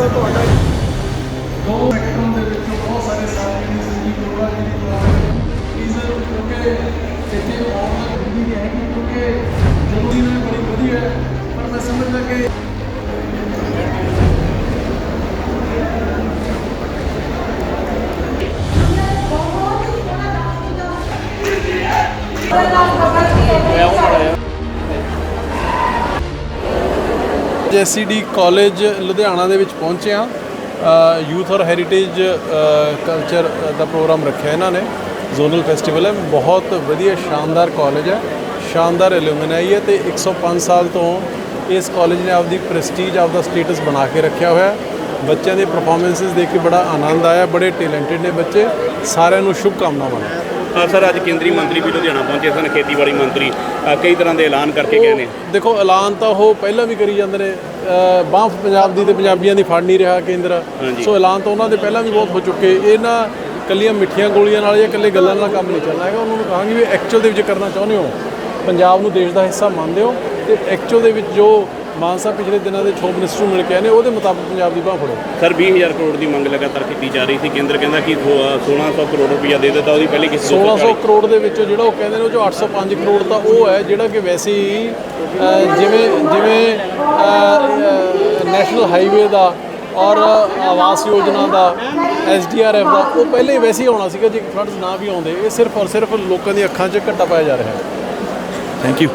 ਦਾ ਤੁਹਾਡਾ ਦੋ ਸੈਕਟਰਾਂ ਦੇ ਵਿੱਚ ਬਹੁਤ ਸਾਰੇ ਸਾਥੀ ਨੇ ਸੰਜੀਵ ਅਰੋੜਾ ਜੀ ਦੀ ਦੁਆਰਾ ਰੀਜ਼ਨ ਕਿਉਂਕਿ ਇੱਥੇ ਆਉਣ ਦੀ ਨਹੀਂ ਹੈ, ਕਿਉਂਕਿ ਜ਼ਰੂਰੀ ਨੇ ਬੜੀ ਵਧੀਆ ਹੈ, ਪਰ ਮੈਂ ਸਮਝਦਾ ਕਿ ਜੈਸੀਡੀ ਕਾਲਜ ਲੁਧਿਆਣਾ ਦੇ ਵਿੱਚ ਪਹੁੰਚੇ ਹਾਂ। ਯੂਥ ਔਰ ਹੈਰੀਟੇਜ ਕਲਚਰ ਦਾ ਪ੍ਰੋਗਰਾਮ ਰੱਖਿਆ ਇਹਨਾਂ ਨੇ। ਜ਼ੋਨਲ ਫੈਸਟੀਵਲ ਹੈ। ਬਹੁਤ ਵਧੀਆ, ਸ਼ਾਨਦਾਰ ਕਾਲਜ ਹੈ। ਸ਼ਾਨਦਾਰ ਐਲੂਮਨਾਈ ਹੈ ਤੇ 105 ਸਾਲ ਤੋਂ ਇਸ ਕਾਲਜ ਨੇ ਆਪਦੀ ਪ੍ਰੈਸਟੀਜ ਆਪਦਾ ਸਟੇਟਸ ਬਣਾ ਕੇ ਰੱਖਿਆ ਹੋਇਆ ਬੱਚਿਆਂ ਦੇ ਪਰਫਾਰਮੈਂਸਿਸ ਦੇਖ ਕੇ ਬੜਾ ਆਨੰਦ ਆਇਆ। ਬੜੇ ਟੈਲੈਂਟਡ ਨੇ ਬੱਚੇ। ਸਾਰਿਆਂ ਨੂੰ ਸ਼ੁਭ ਕਾਮਨਾਵਾਂ ਸਰ ਅੱਜ ਕੇਂਦਰੀ ਮੰਤਰੀ ਵੀ ਲੁਧਿਆਣਾ ਪਹੁੰਚੇ ਸਨ ਖੇਤੀਬਾੜੀ ਮੰਤਰੀ। ਕਈ ਤਰ੍ਹਾਂ ਦੇ ਐਲਾਨ ਕਰਕੇ ਗਏ ਨੇ? ਦੇਖੋ ਐਲਾਨ ਤਾਂ ਉਹ ਪਹਿਲਾਂ ਵੀ ਕਰੀ ਜਾਂਦੇ ਨੇ। ਬਾਹ ਪੰਜਾਬ ਦੀ ਤੇ ਪੰਜਾਬੀਆਂ ਦੀ ਫੜ ਨਹੀਂ ਰਿਹਾ ਕੇਂਦਰ। ਸੋ ਐਲਾਨ ਤਾਂ ਉਹਨਾਂ ਦੇ ਪਹਿਲਾਂ ਵੀ ਬਹੁਤ ਹੋ ਚੁੱਕੇ। ਇਹ ਨਾ ਕੱਲੀਆਂ ਮਿੱਠੀਆਂ ਗੋਲੀਆਂ ਨਾਲ ਜਾਂ ਇਕੱਲੇ ਗੱਲਾਂ ਨਾਲ ਕੰਮ ਨਹੀਂ ਚੱਲਣਾ ਹੈਗਾ। ਉਹਨਾਂ ਨੂੰ ਕਹਾਂਗੇ ਵੀ ਐਕਚੁਅਲ ਦੇ ਵਿੱਚ ਕਰਨਾ ਚਾਹੁੰਦੇ ਹੋ। ਪੰਜਾਬ ਨੂੰ ਦੇਸ਼ ਦਾ ਹਿੱਸਾ ਮੰਨਦੇ ਹੋ ਤੇ ਐਕਚੁਅਲ ਦੇ ਵਿੱਚ ਜੋ ਮਾਨ ਸਾਹਿਬ ਪਿਛਲੇ ਦਿਨਾਂ ਦੇ ਛੋਪ ਮਿਨਿਸਟਰ ਨੂੰ ਮਿਲ ਕੇ ਆਏ ਨੇ ਉਹਦੇ ਮੁਤਾਬਕ ਪੰਜਾਬ ਦੀ ਬਾਹ ਫੜੋ। ਸਰ 20000 ਕਰੋੜ ਦੀ ਮੰਗ ਲਗਾਤਾਰ ਕੀਤੀ ਜਾ ਰਹੀ ਸੀ। ਕੇਂਦਰ ਕਹਿੰਦਾ ਕਿ ਸੋ- ਅ, 1600 ਕਰੋੜ ਰੁਪਇਆ ਦੇ ਦਿੱਤਾ ਉਹਦੀ ਪਹਿਲੀ ਕਿਸ਼ਤ 1600 ਕਰੋੜ ਦੇ ਵਿੱਚੋਂ ਜਿਹੜਾ ਉਹ ਕਹਿੰਦੇ ਨੇ ਉਹ 'ਚੋਂ 805 ਕਰੋੜ ਤਾਂ ਉਹ ਹੈ ਜਿਹੜਾ ਕਿ ਵੈਸੇ ਹੀ ਜਿਵੇਂ ਜਿਵੇਂ ਨੈਸ਼ਨਲ ਹਾਈਵੇ ਦਾ ਔਰ ਆਵਾਸ ਯੋਜਨਾ ਦਾ ਐਸਡੀਆਰਐਫ ਦਾ ਉਹ ਪਹਿਲੇ ਹੀ ਵੈਸੇ ਹੀ ਆਉਣਾ ਸੀਗਾ ਜੇ ਫੰਡਸ ਨਾ ਵੀ ਆਉਂਦੇ ਇਹ ਸਿਰਫ ਔਰ ਸਿਰਫ ਲੋਕਾਂ ਦੀਆਂ ਅੱਖਾਂ 'ਚ ਘੱਟਾ ਪਾਇਆ ਜਾ ਰਿਹਾ ਹੈ। Thank you